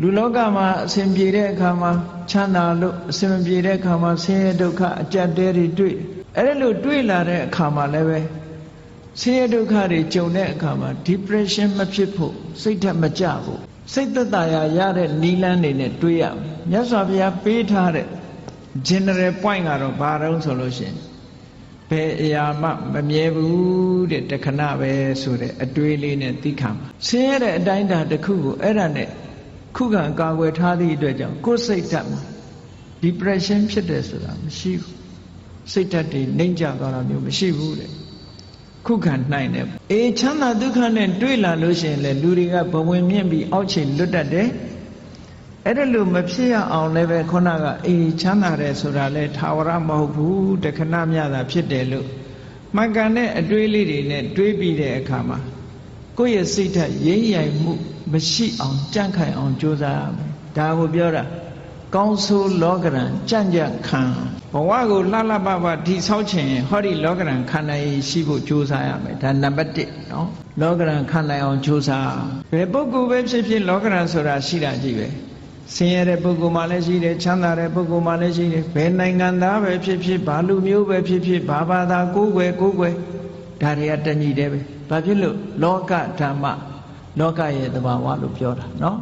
လူလောကမှာအစဉ်ပြေတဲ့အခါမှာချမ်းသာလို့အစဉ်မပြေတဲ့အခါမှာဆင်းရဲဒုက္ခအကြက်တဲတွေတွေ့အဲ့ဒါလို့တွေ့လာတဲ့အခါမှာလည်းပဲဆင်းရဲဒုက္ခတွေကြုံတဲ့အခါမှာ depression မဖြစ်ဖို့စိတ်ဓာတ်မကျဖို့စိတ်သက်သာရာရတဲ့နီလန်းတွေနဲ့တွေးရမယ်မြတ်စွာဘုရားပေးထားတဲ့ general point ကတော့ဘာတုံးဆိုလို့ရှိရင်ဘယ်အရာမှမမြဲဘူးတဲ့တခဏပဲဆိုတဲ့အတွေးလေးနဲ့သိခံပါဆင်းရဲတဲ့အတိုင်းအတာတစ်ခုကိုအဲ့ဒါနဲ့ ခုခံကာကွယ်ထားသည့်အတွက်ကြောင့်ကိုယ်စိတ်ဓာတ်မှာ depression ဖြစ်တယ်ဆိုတာမရှိဘူးစိတ်ဓာတ်တွေနှိမ့်ကျသွားတာမျိုးမရှိဘူးတဲ့ခုခံနိုင်တယ်အေးချမ်းသာဒုက္ခနဲ့တွေ့လာလို့ရှိရင်လေလူတွေကဘဝင်မြင့်ပြီးအောက်ခြေလွတ်တတ်တယ်အဲ့ဒါလို့မဖြစ်ရအောင်လည်းပဲခုနကအေးချမ်းသာတယ်ဆိုတာလဲထာဝရမဟုတ်ဘူးတခဏမြတာဖြစ်တယ်လို့မှန်ကန်တဲ့အတွေးလေးတွေနဲ့တွေးပြီးတဲ့အခါမှာ ကိုယ့်ရဲ့စိတ်ဓာတ်ရင်းရိုင်မှု မရှိအောင်ကြန့်ခိုင်အောင်ကြိုးစားရမယ်ဒါကိုပြောတာကောင်းဆိုးလောကရန်ကြံ့ကြံ့ခံဘဝကိုလှလှပပဒီဆောက်ခြင်းဟောဒီလောကရန်ခံနိုင်ရှိဖို့ကြိုးစားရမယ်ဒါနံပါတ်1နော်လောကရန်ခံနိုင်အောင်ကြိုးစားဘယ်ပုဂ္ဂိုလ်ပဲဖြစ်ဖြစ်လောကရန်ဆိုတာရှိတာကြည့်ပဲဆင်းရဲတဲ့ပုဂ္ဂိုလ်မှလည်းရှိတယ်ချမ်းသာတဲ့ပုဂ္ဂိုလ်မှလည်းရှိတယ်ဘယ်နိုင်ငံသားပဲဖြစ်ဖြစ်ဘာလူမျိုးပဲဖြစ်ဖြစ်ဘာဘာသာကိုယ်ွယ်ကိုယ်ွယ် ဒါတွေကတညီတယ်ပဲဘာဖြစ်လို့လောကဓမ္မလောကရဲ့သဘာဝလို့ပြောတာနော်